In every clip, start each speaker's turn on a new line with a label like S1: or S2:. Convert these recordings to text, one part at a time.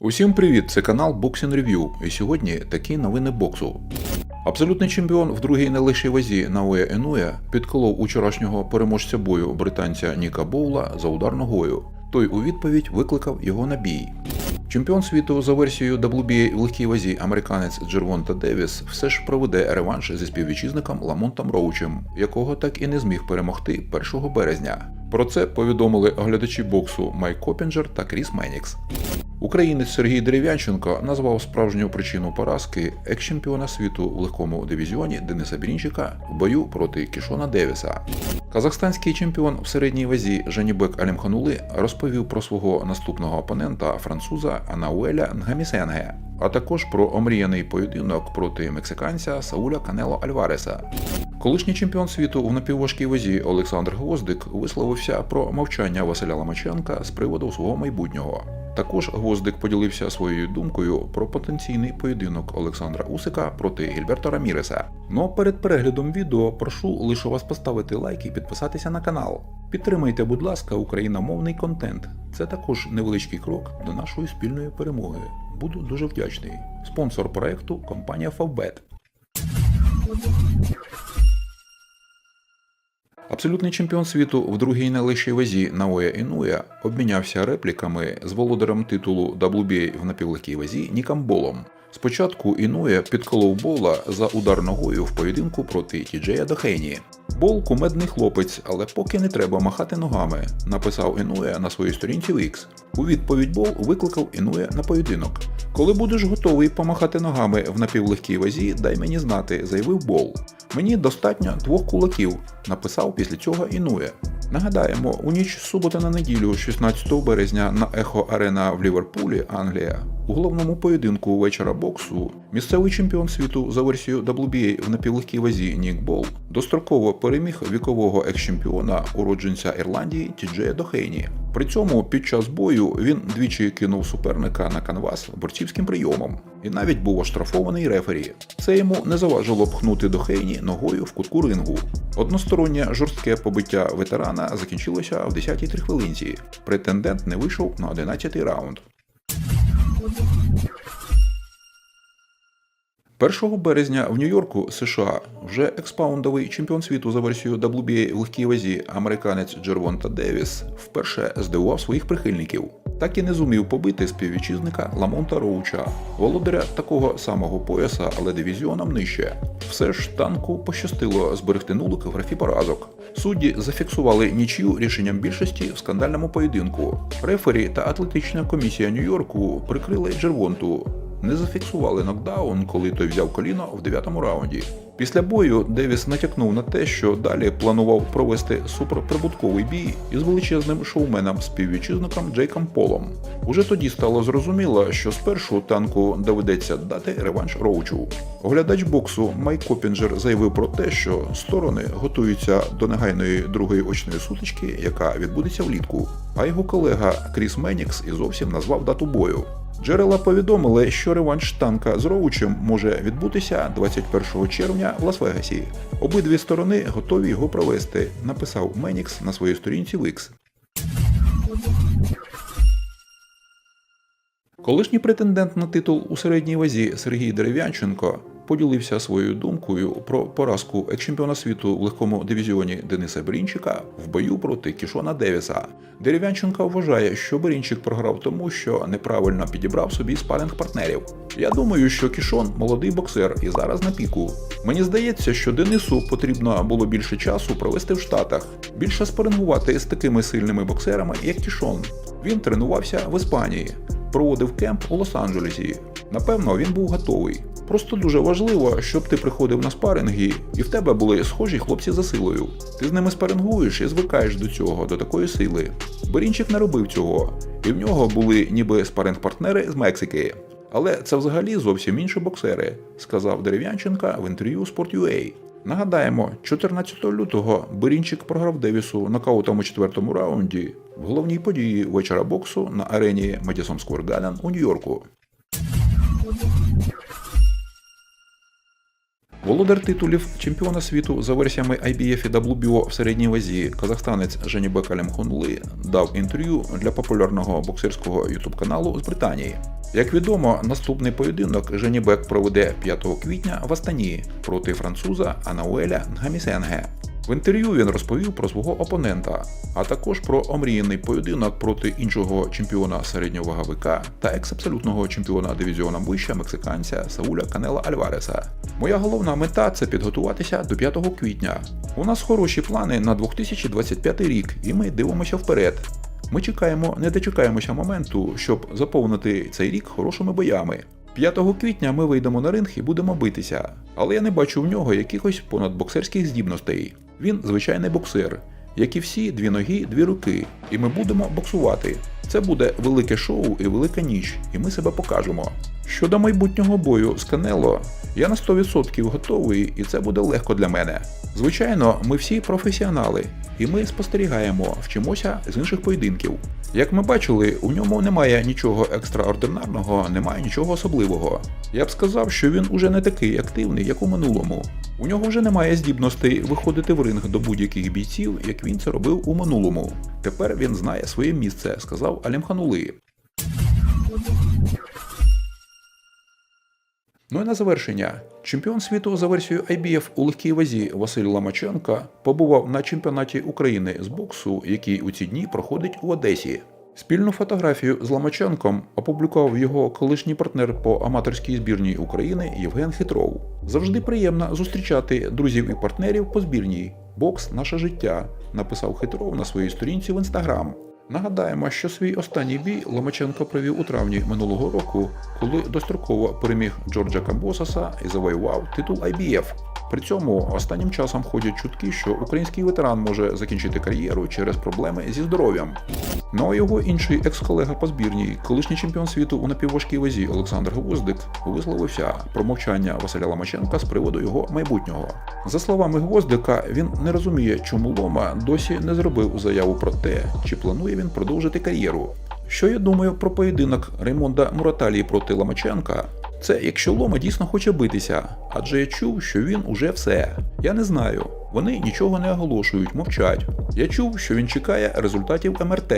S1: Усім привіт! Це канал Boxing Review. І сьогодні такі новини боксу. Абсолютний чемпіон в другій найлегшій вазі Наоя Енуя підколов учорашнього переможця бою британця Ніка Боула за удар ногою. Той у відповідь викликав його на бій. Чемпіон світу за версією WBA в легкій вазі американець Джервонта Девіс все ж проведе реванш зі співвітчизником Ламонтом Роучем, якого так і не зміг перемогти 1 березня. Про це повідомили оглядачі боксу Майк Копінджер та Кріс Менікс. Українець Сергій Дерев'янченко назвав справжню причину поразки екс-чемпіона світу в легкому дивізіоні Дениса Бірінчика в бою проти Кішона Девіса. Казахстанський чемпіон в середній вазі Жанібек Алімханули розповів про свого наступного опонента француза Анауеля Нгамісенге, а також про омріяний поєдинок проти мексиканця Сауля Канело Альвареса. Колишній чемпіон світу в напівважкій вазі Олександр Гвоздик висловився про мовчання Василя Ломаченка з приводу свого майбутнього. Також Гвоздик поділився своєю думкою про потенційний поєдинок Олександра Усика проти Гільберта Раміреса. Но перед переглядом відео прошу лише вас поставити лайк і підписатися на канал. Підтримайте, будь ласка, україномовний контент. Це також невеличкий крок до нашої спільної перемоги. Буду дуже вдячний. Спонсор проекту компанія Favbet. Абсолютний чемпіон світу в другій найлегшій вазі Наоя Інуя обмінявся репліками з володарем титулу WBA в напівлегкій вазі Ніком Болом. Спочатку Інуя підколов Бола за удар ногою в поєдинку проти Тіджея Дохейні. Бол кумедний хлопець, але поки не треба махати ногами, написав Інуя на своїй сторінці в X. У відповідь Бол викликав Інуя на поєдинок. Коли будеш готовий помахати ногами в напівлегкій вазі, дай мені знати, заявив Бол. Мені достатньо двох кулаків, написав після цього Інує. Нагадаємо, у ніч з суботи на неділю, 16 березня, на Ехо Арена в Ліверпулі, Англія, у головному поєдинку вечора боксу місцевий чемпіон світу за версією WBA в напівлегкій вазі Нік Бол достроково переміг вікового екс-чемпіона уродженця Ірландії Тіджея Дохейні. При цьому під час бою він двічі кинув суперника на канвас борцівським прийомом і навіть був оштрафований рефері. Це йому не заважило пхнути до Хейні ногою в кутку рингу. Одностороннє жорстке побиття ветерана закінчилося в 10-й три хвилинці. Претендент не вийшов на 11-й раунд. 1 березня в Нью-Йорку, США, вже експаундовий чемпіон світу за версією WBA в легкій вазі американець Джервонта Девіс вперше здивував своїх прихильників. Так і не зумів побити співвітчизника Ламонта Роуча, володаря такого самого пояса, але дивізіоном нижче. Все ж танку пощастило зберегти нулик в графі поразок. Судді зафіксували нічию рішенням більшості в скандальному поєдинку. Рефері та атлетична комісія Нью-Йорку прикрили Джервонту не зафіксували нокдаун, коли той взяв коліно в дев'ятому раунді. Після бою Девіс натякнув на те, що далі планував провести суперприбутковий бій із величезним шоуменом співвітчизником Джейком Полом. Уже тоді стало зрозуміло, що спершу танку доведеться дати реванш Роучу. Оглядач боксу Майк Копінджер заявив про те, що сторони готуються до негайної другої очної сутички, яка відбудеться влітку. А його колега Кріс Менікс і зовсім назвав дату бою. Джерела повідомили, що реванш танка з Роучем може відбутися 21 червня в Лас-Вегасі. Обидві сторони готові його провести, написав Менікс на своїй сторінці в X. Колишній претендент на титул у середній вазі Сергій Дерев'янченко поділився своєю думкою про поразку екс-чемпіона світу в легкому дивізіоні Дениса Брінчика в бою проти Кішона Девіса. Дерев'янченко вважає, що Брінчик програв тому, що неправильно підібрав собі спаринг партнерів. Я думаю, що Кішон молодий боксер і зараз на піку. Мені здається, що Денису потрібно було більше часу провести в Штатах, більше спарингувати з такими сильними боксерами, як Кішон. Він тренувався в Іспанії, проводив кемп у Лос-Анджелесі. Напевно, він був готовий. Просто дуже важливо, щоб ти приходив на спаринги, і в тебе були схожі хлопці за силою. Ти з ними спарингуєш і звикаєш до цього, до такої сили. Берінчик не робив цього, і в нього були ніби спаринг-партнери з Мексики. Але це взагалі зовсім інші боксери, сказав Дерев'янченка в інтерв'ю Sport.ua. Нагадаємо, 14 лютого Берінчик програв Девісу нокаутом у четвертому раунді в головній події вечора боксу на арені Madison Square у Нью-Йорку. Володар титулів чемпіона світу за версіями IBF і WBO в середній вазі казахстанець Женібек Алямхунли дав інтерв'ю для популярного боксерського ютуб каналу з Британії. Як відомо, наступний поєдинок Женібек проведе 5 квітня в Астані проти француза Анауеля Нгамісенге. В інтерв'ю він розповів про свого опонента, а також про омріяний поєдинок проти іншого чемпіона середнього ваговика та екс-абсолютного чемпіона дивізіоном вище мексиканця Сауля Канела Альвареса. Моя головна мета це підготуватися до 5 квітня. У нас хороші плани на 2025 рік, і ми дивимося вперед. Ми чекаємо, не дочекаємося моменту, щоб заповнити цей рік хорошими боями. 5 квітня ми вийдемо на ринг і будемо битися, але я не бачу в нього якихось понадбоксерських здібностей. Він звичайний боксер, як і всі, дві ноги, дві руки, і ми будемо боксувати. Це буде велике шоу і велика ніч, і ми себе покажемо. Щодо майбутнього бою з Канело, я на 100% готовий, і це буде легко для мене. Звичайно, ми всі професіонали, і ми спостерігаємо, вчимося з інших поєдинків. Як ми бачили, у ньому немає нічого екстраординарного, немає нічого особливого. Я б сказав, що він уже не такий активний, як у минулому. У нього вже немає здібностей виходити в ринг до будь-яких бійців, як він це робив у минулому. Тепер він знає своє місце, сказав Алімханули. Ну і на завершення. Чемпіон світу за версією IBF у легкій вазі Василь Ламаченко побував на чемпіонаті України з боксу, який у ці дні проходить у Одесі. Спільну фотографію з Ламаченком опублікував його колишній партнер по аматорській збірній України Євген Хитров. Завжди приємно зустрічати друзів і партнерів по збірній. Бокс наше життя, написав Хитров на своїй сторінці в інстаграм. Нагадаємо, що свій останній бій Ломаченко провів у травні минулого року, коли достроково переміг Джорджа Камбосаса і завоював титул IBF. При цьому останнім часом ходять чутки, що український ветеран може закінчити кар'єру через проблеми зі здоров'ям. Ну а його інший екс-колега по збірній, колишній чемпіон світу у напівважкій вазі Олександр Гвоздик, висловився про мовчання Василя Ломаченка з приводу його майбутнього. За словами Гвоздика, він не розуміє, чому Лома досі не зробив заяву про те, чи планує він продовжити кар'єру. Що я думаю про поєдинок Реймонда Мураталії проти Ломаченка? Це якщо Лома дійсно хоче битися, адже я чув, що він уже все. Я не знаю. Вони нічого не оголошують, мовчать. Я чув, що він чекає результатів МРТ.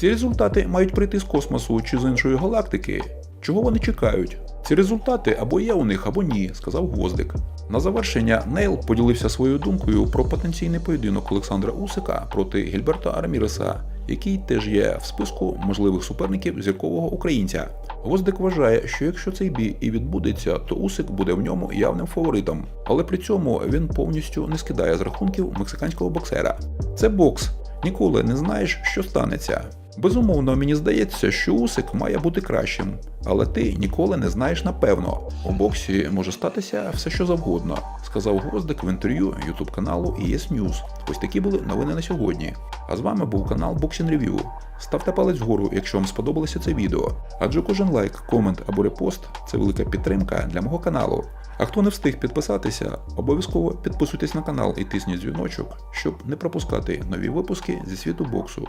S1: Ці результати мають прийти з космосу чи з іншої галактики. Чого вони чекають? Ці результати або є у них, або ні, сказав Гвоздик. На завершення Нейл поділився своєю думкою про потенційний поєдинок Олександра Усика проти Гільберта Арміреса, який теж є в списку можливих суперників зіркового українця. Гвоздик вважає, що якщо цей бій і відбудеться, то Усик буде в ньому явним фаворитом, але при цьому він повністю не скидає з рахунків мексиканського боксера. Це бокс. Ніколи не знаєш, що станеться. Безумовно, мені здається, що Усик має бути кращим, але ти ніколи не знаєш напевно. У боксі може статися все, що завгодно, сказав Гвоздик в інтерв'ю ютуб каналу ES News. Ось такі були новини на сьогодні. А з вами був канал Boxing Review. Ставте палець вгору, якщо вам сподобалося це відео, адже кожен лайк, комент або репост це велика підтримка для мого каналу. А хто не встиг підписатися, обов'язково підписуйтесь на канал і тисніть дзвіночок, щоб не пропускати нові випуски зі світу боксу.